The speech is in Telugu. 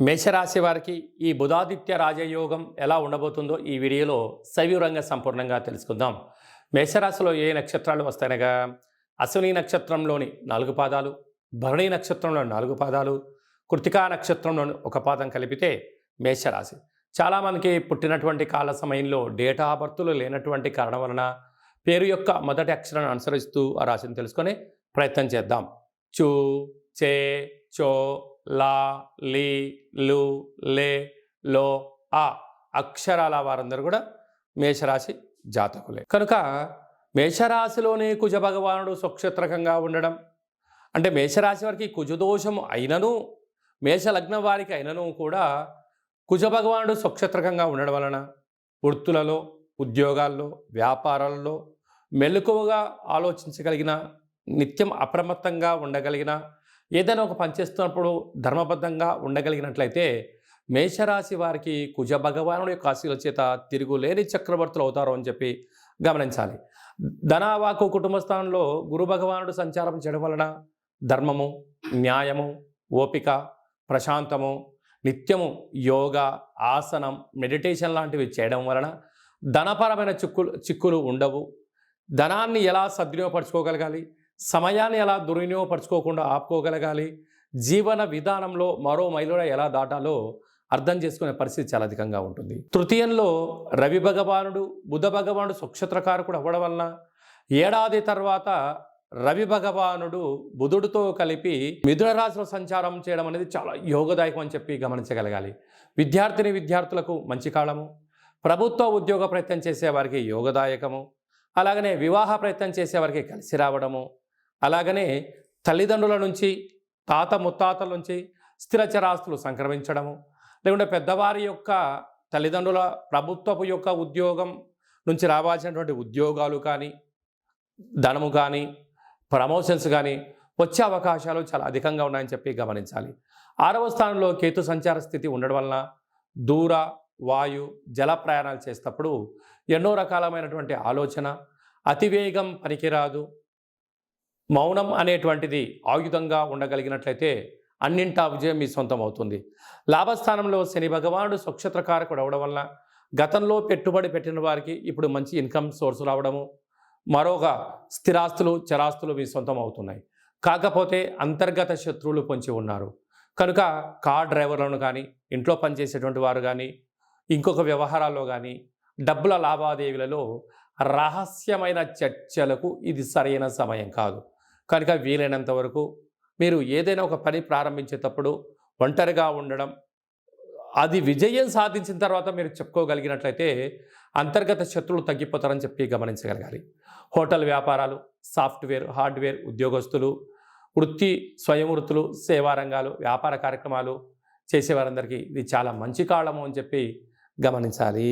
మేషరాశి వారికి ఈ బుధాదిత్య రాజయోగం ఎలా ఉండబోతుందో ఈ వీడియోలో సవివరంగా సంపూర్ణంగా తెలుసుకుందాం. మేషరాశిలో ఏ నక్షత్రాలు వస్తాయనగా? అశ్విని నక్షత్రంలోని నాలుగు పాదాలు భరణి నక్షత్రంలోని నాలుగు పాదాలు కృతికా నక్షత్రంలోని ఒక పాదం కలిపితే మేషరాశి. చాలామందికి పుట్టినటువంటి కాల సమయంలో డేటా బర్తులు లేనటువంటి కారణం వలన పేరు యొక్క మొదటి అక్షరాన్ని అనుసరిస్తూ ఆ రాశిని తెలుసుకొని ప్రయత్నం చేద్దాం. చూ చే చో లా లీ లు లే లో ఆ అక్షరాల వారందరూ కూడా మేషరాశి జాతకులే. కనుక మేషరాశిలోనే కుజ భగవానుడు స్వక్షత్రకంగా ఉండడం అంటే మేషరాశి వారికి కుజదోషము అయినను మేషలగ్నం వారికి అయినను కూడా కుజ భగవానుడు స్వక్షత్రకంగా ఉండడం వలన వృత్తులలో ఉద్యోగాల్లో వ్యాపారాల్లో మెలకువగా ఆలోచించగలిగిన నిత్యం అప్రమత్తంగా ఉండగలిగిన ఏదైనా ఒక పని చేస్తున్నప్పుడు ధర్మబద్ధంగా ఉండగలిగినట్లయితే మేషరాశి వారికి కుజ భగవానుడి యొక్క ఆశీల చేత తిరుగులేని చక్రవర్తులు అవుతారు అని చెప్పి గమనించాలి. ధనావాకు కుటుంబ స్థానంలో గురు భగవానుడు సంచారం చేయడం వలన ధర్మము న్యాయము ఓపిక ప్రశాంతము నిత్యము యోగా ఆసనం మెడిటేషన్ లాంటివి చేయడం వలన ధనపరమైన చిక్కులు చిక్కులు ఉండవు. ధనాన్ని ఎలా సద్వినియోగపరచుకోగలగాలి? సమయాన్ని ఎలా దుర్వినియోగపరచుకోకుండా ఆపుకోగలగాలి? జీవన విధానంలో మరో మైలుడ ఎలా దాటాలో అర్థం చేసుకునే పరిస్థితి చాలా అధికంగా ఉంటుంది. తృతీయంలో రవి భగవానుడు బుధ భగవానుడు స్వక్షత్రకారకుడు అవ్వడం వలన ఏడాది తర్వాత రవి భగవానుడు బుధుడితో కలిపి మిథున రాశిలో సంచారం చేయడం అనేది చాలా యోగదాయకం అని చెప్పి గమనించగలగాలి. విద్యార్థిని విద్యార్థులకు మంచి కాలము ప్రభుత్వ ఉద్యోగ ప్రయత్నం చేసేవారికి యోగదాయకము అలాగనే వివాహ ప్రయత్నం చేసేవారికి కలిసి రావడము అలాగనే తల్లిదండ్రుల నుంచి తాత ముత్తాతల నుంచి స్థిరచరాస్తులు సంక్రమించడము లేకుంటే పెద్దవారి యొక్క తల్లిదండ్రుల ప్రభుత్వపు యొక్క ఉద్యోగం నుంచి రావాల్సినటువంటి ఉద్యోగాలు కానీ ధనము కానీ ప్రమోషన్స్ కానీ వచ్చే అవకాశాలు చాలా అధికంగా ఉన్నాయని చెప్పి గమనించాలి. ఆరవ స్థానంలో కేతు సంచార స్థితి ఉండడం వలన దూర వాయు జల ప్రయాణాలు చేసేటప్పుడు ఎన్నో రకాలమైనటువంటి ఆలోచన అతివేగం పనికిరాదు మౌనం అనేటువంటిది ఆయుధంగా ఉండగలిగినట్లయితే అన్నింటా విజయం మీ సొంతం అవుతుంది లాభస్థానంలో శని భగవానుడు స్వక్షత్రకారకుడు అవడం వల్ల గతంలో పెట్టుబడి పెట్టిన వారికి ఇప్పుడు మంచి ఇన్కమ్ సోర్స్ రావడము మరొక స్థిరాస్తులు చరాస్తులు మీ సొంతం అవుతున్నాయి కాకపోతే అంతర్గత శత్రువులు పొంచి ఉన్నారు. కనుక కార్ డ్రైవర్లను కానీ ఇంట్లో పనిచేసేటువంటి వారు కానీ ఇంకొక వ్యవహారాల్లో కానీ డబ్బుల లావాదేవీలలో రహస్యమైన చర్చలకు ఇది సరైన సమయం కాదు. కనుక వీలైనంత వరకు మీరు ఏదైనా ఒక పని ప్రారంభించేటప్పుడు ఒంటరిగా ఉండడం అది విజయం సాధించిన తర్వాత మీరు చెప్పుకోగలిగినట్లయితే అంతర్గత శత్రువులు తగ్గిపోతారని చెప్పి గమనించగలగాలి. హోటల్ వ్యాపారాలు సాఫ్ట్వేర్ హార్డ్వేర్ ఉద్యోగస్తులు వృత్తి స్వయం వృత్తులు సేవా రంగాలు వ్యాపార కార్యక్రమాలు చేసేవారందరికీ ఇది చాలా మంచి కాలము అని చెప్పి గమనించాలి.